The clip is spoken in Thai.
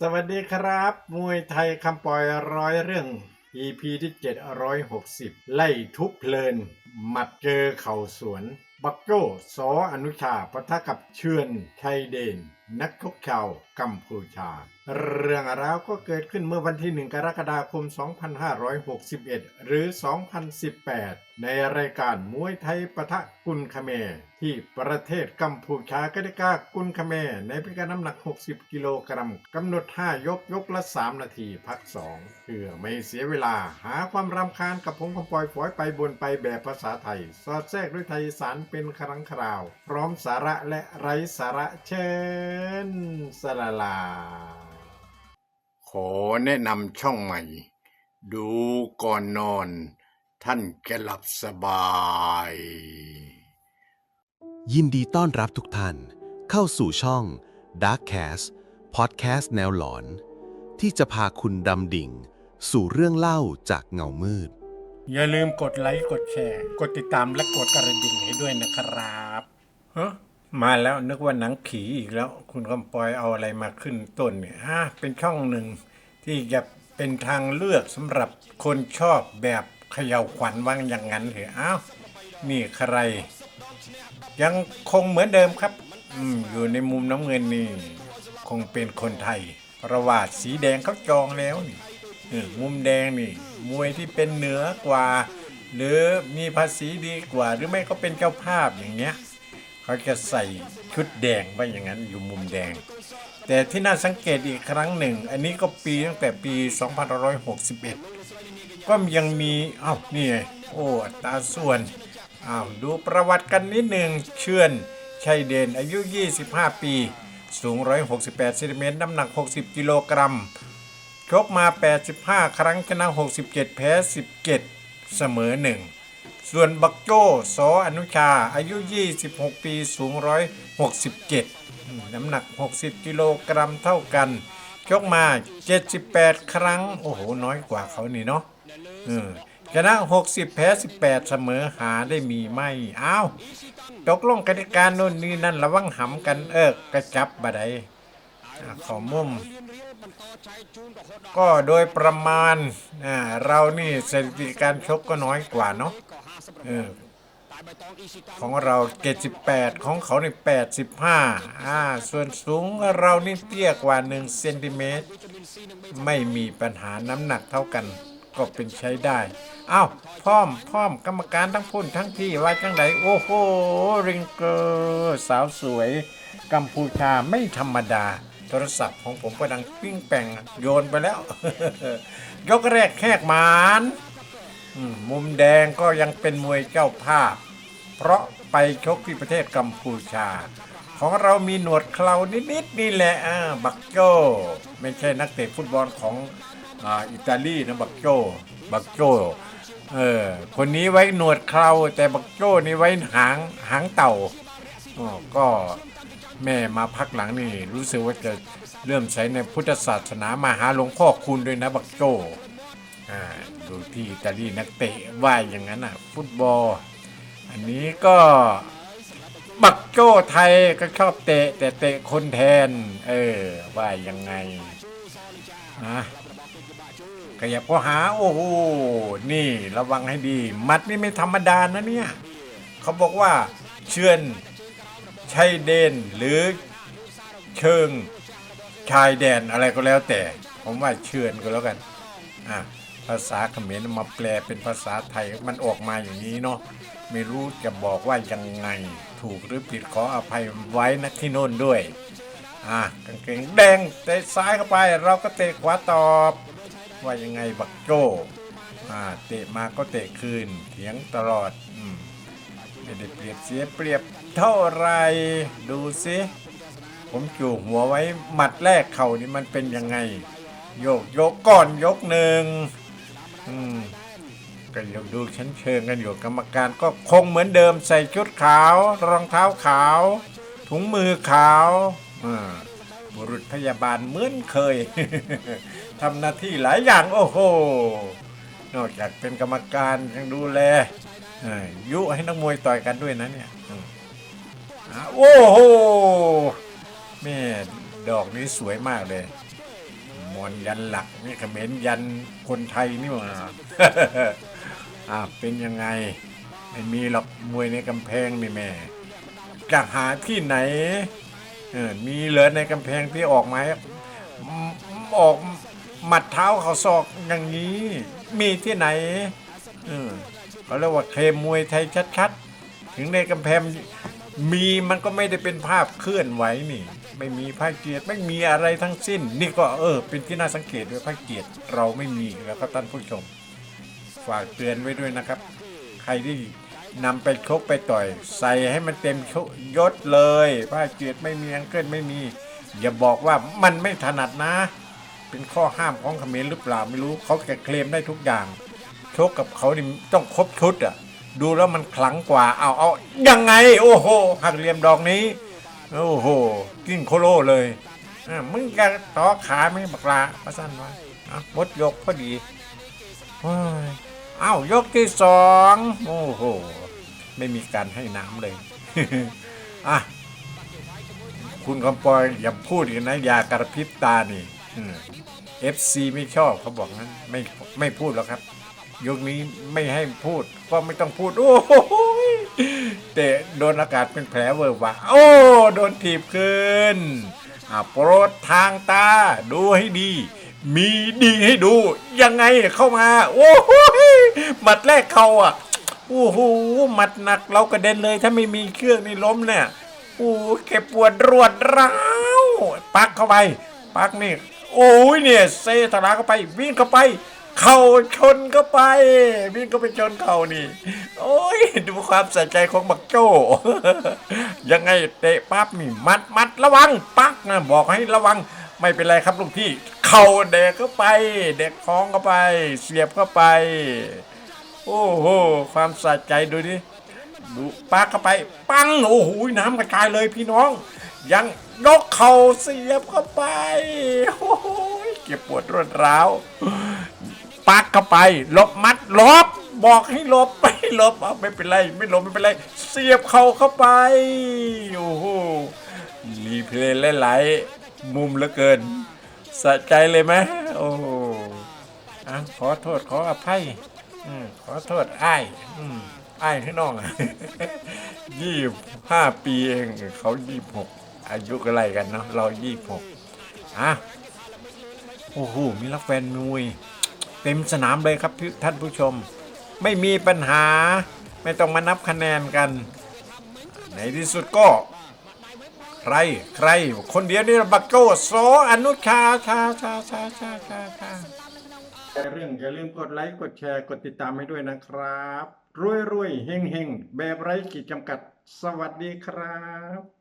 สวัสดีครับ มวยไทยคำปอยร้อยเรื่อง EP ที่ 760 ไล่ทุบเพลิน หมัดเจอเข่าสวน บักโจ้สออนุชาปะทะกับเชือนไทยเดนนักชกชาวกัมพูชา เรื่องราวก็เกิดขึ้นเมื่อวันที่ 1 กรกฎาคม 2561 หรือ 2018 ในรายการมวยไทยปะทะกุนคาเม ที่ประเทศกัมพูชากติกากุนคาเม ในพิการน้ำหนัก 60 กิโลกรัมกำหนด 5 ยกยกละ 3 นาทีพัก 2 เพื่อไม่เสียเวลาหาความรำคาญกับผมคำปอยฝอยไปบนไปแบบภาษาไทย สอดแทรกด้วยไทยสารเป็นครั้งคราว พร้อมสาระและไร้สาระเชิญสลาลา ขอแนะนำช่องใหม่ ดูก่อนนอน ท่านจะหลับสบาย ยินดีต้อนรับทุกท่าน เข้าสู่ช่อง Darkcast Podcast แนวหลอน ที่จะพาคุณดำดิ่ง สู่เรื่องเล่าจากเงามืด อย่าลืมกดไลค์ กดแชร์ กดติดตามและกดกระดิ่งให้ด้วยนะครับเฮ้ มาแล้วนึกว่าหนังผีอีกแล้ว คุณคำปอยเอาอะไรมาขึ้นต้นเนี่ยอะเป็นช่องหนึ่ง ที่จะเป็นทางเลือกสำหรับคนชอบแบบเขย่าขวัญว่างอย่างนั้นเหรออ้าวนี่ใคร ยังคงเหมือนเดิมครับ อืมอยู่ในมุมน้ำเงินนี่ คงเป็นคนไทยประวัติสีแดงเขาจองแล้วนี่เออมุมแดงนี่ มวยที่เป็นเหนือกว่า หรือมีภาษีดีกว่า หรือไม่ก็เป็นเจ้าภาพอย่างเงี้ย เขาจะใส่ชุดแดงไว้อย่างนั้นอยู่มุมแดง แต่ที่น่าสังเกตอีกครั้งหนึ่ง อันนี้ก็ปีตั้งแต่ปี 2561 ก็ยังมีอ้าวนี่ไงโอ้อัตราส่วนอ้าวดูประวัติกันนิดหนึ่งเชื่อนชัยเด่นอายุ 25 ปี สูง 168เซนติเมตรน้ำหนัก 60 กิโลกรัมชกมา 85 ครั้งชนะ 67 แพ้ 17 เสมอ 1 ส่วนบักโจ้สออนุชา อายุ 26 ปี สูง 167 น้ำหนัก 60 กิโลกรัมเท่ากัน ชกมา 78 ครั้ง โอ้โห น้อยกว่าเขานี่เนาะชนะ 60 แพ้ 18 เสมอหาได้มีไม่อ้าว ตกลงกติกาโน่นนี่นั่นระวังหำกันเอิกกระจับบะได ขอมุม ก็โดยประมาณอ่าเรานี่สถิติการชกก็น้อยกว่าเนาะอของเรา78ของเขาใน85อ่าส่วนสูงเรานี่เตี้ยกว่า1เซนติเมตรไม่มีปัญหาน้ำหนักเท่ากันก็เป็นใช้ได้อ้าวพร้อมพร้อมกรรมการทั้งพุ่นทั้งที่ว่าจังไดโอ้โหริงเกอร์สาวสวยกัมพูชาไม่ธรรมดา โทรศัพท์ของผมก็ดังปิ้งแป่งโยนไปแล้ว ยกแรกแขกหมานมุมแดงก็ยังเป็นมวยเจ้าภาพ เพราะไปชกที่ประเทศกัมพูชา ของเรามีหนวดเครานิดๆนี่แหละอ่าบักโจไม่ใช่นักเตะฟุตบอลของออิตาลีนะบักโจบักโจเออคนนี้ไว้หนวดเคราแต่บักโจนี่ไว้หางหางเต่าก็ แม่มาพักหลังนี่ รู้สึกว่าจะเริ่มใช้ในพุทธศาสนามาหาหลวงพ่อคุณด้วยนะบักโจดูที่อิตาลีนักเตะว่าอย่างนั้นอะ ฟุตบอล อันนี้ก็บักโจ้ไทยก็ชอบเตะ แต่เตะคนแทน เออ ว่ายังไงนะขยับก็หาโอ้โหนี่ระวังให้ดี มัดนี่ไม่ธรรมดานะเนี่ย เขาบอกว่าเชื่อน ชัยเดนหรือเชิงชายแดนอะไรก็แล้วแต่ ผมว่าเชื่อนก็แล้วกันอะภาษาเขมรมาแปลเป็นภาษาไทยมันออกมาอย่างนี้เนาะไม่รู้จะบอกว่ายังไงถูกหรือผิดขออภัยไว้นะที่โน่นด้วยอะกางเกงแดงเตะซ้ายเข้าไปเราก็เตะขวาตอบ ว่ายังไงบักโจ้อ่าเตะมาก็เตะคืนเถียงตลอดอืม ไม่ได้เปรียบเสียเปรียบเท่าไรดูสิผมจู่หัวไว้หมัดแรกเข่านี่มันเป็นยังไง โยกโยกก่อนยกหนึ่งอืมก็ยังดูชั้นเชิงกันอยู่กรรมการก็คงเหมือนเดิมใส่ชุดขาว รองเท้าขาว ถุงมือขาวอ่าบุรุษพยาบาลเหมือนเคยทำหน้าที่หลายอย่างโอ้โหนอกจากเป็นกรรมการยังดูแล ยุให้นักมวยต่อยกันด้วยนะเนี่ยโอ้โหแม่ดอกนี้สวยมากเลยมอนยันหลักนี่เขมรยันคนไทยนี่หว่าอ่าเป็นยังไง ไม่มีหรอกมวยในกำแพงนี่แม่จะหาที่ไหนเออมีเหรอในกำแพงที่ออกไหมอืมออกหมัดเท้าเขาศอกอย่างนี้ มีที่ไหนเออ เขาเรียกว่าเคมมวยไทยชัดๆ ถึงในกำแพงมีมันก็ไม่ได้เป็นภาพเคลื่อนไหวนี่ ไม่มีภาพเกียรติไม่มีอะไรทั้งสิ้น นี่ก็เออ เป็นที่น่าสังเกตด้วยภาพเกียรติเราไม่มีแล้วก็ท่านผู้ชม ฝากเตือนไว้ด้วยนะครับ ใครที่นำไปชกไปต่อย ใส่ให้มันเต็มยศเลยผ้าเกียรติไม่มีอังเกิลไม่มี อย่าบอกว่ามันไม่ถนัดนะ เป็นข้อห้ามของเขมรหรือเปล่าไม่รู้เขาแกเคลมได้ทุกอย่าง ชกกับเขานี่ต้องครบชุดอะ ดูแล้วมันขลังกว่า เอาเอายังไง โอ้โหหักเหลี่ยมดอกนี้ โอ้โห กิ้งโคโลเลยอะมึงจะต่อขาไม่บักลาประสันวะอะหมดยกพอดีเอ้ายกที่สองโอ้โห ไม่มีการให้น้ำเลยอะคุณคำปอยอย่าพูดกันนะยากระพริบตานี่เอฟซีไม่ชอบเขาบอกนั้นไม่ไม่พูดหรอกครับ ยุคนี้ไม่ให้พูดก็ไม่ต้องพูด โอ้โหแต่โดนอากาศเป็นแผลเวอร์วะโอ้ โดนถีบขึ้นอ่าโปรดทางตา ดูให้ดี มีดีให้ดู ยังไงเข้ามา โอ้โหหมัดแรกเขาอะ โอ้โหหมัดหนักเรากระเด็นเลย ถ้าไม่มีเครื่องนี่ล้มเนี่ยโอ้เก็บปวดรวดร้าวปักเข้าไป ปักนี่ โอ้ยเนี่ยเซทลาเข้าไป วิ่งเข้าไป เข่าชนเข้าไปวิ่งเข้าไปชนเข่านี่ โอ้ยดูความใส่ใจของบักโจ้ ยังไงเตะปั๊บนี่มัดมัดระวังปักนะบอกให้ระวังไม่เป็นไรครับลูกพี่ เข่าเด็กเข้าไป เด็กท้องเข้าไป เสียบเข้าไป โอ้โหความสะใจดูดิดูปากเข้าไป ปังโอ้โหน้ำกระจายเลยพี่น้อง ยังยกเข่าเสียบเข้าไปโอ้โหเก็บปวดรวดร้าว ปักเข้าไปลบมัดลบบอกให้ลบไปลบเอาไม่เป็นไร ไม่ลบไม่เป็นไร เสียบเขาเข้าไปโอ้โหรีเพลย์หลายๆมุมเหลือเกินสะใจเลยไหมโอ้โหอะขอโทษขออภัยอขอโทษไอ้อไอ้ายให้น้องยี่ห้าปีเองเขายี่หกอายุอะไรกันเนาะเรายี่หกอะโอ้โหมีรักแฟนมวย เต็มสนามเลยครับท่านผู้ชม ไม่มีปัญหาไม่ต้องมานับคะแนนกัน ในที่สุดก็ ใครใคร คนเดียวนี่บักโก้โซอนุชาชาชาชาชาชาชาเรื่องอย่าลืมกดไลค์กดแชร์กดติดตามให้ด้วยนะครับ รวยรวยเฮงเฮงแบบไร้ขีดจำกัด สวัสดีครับ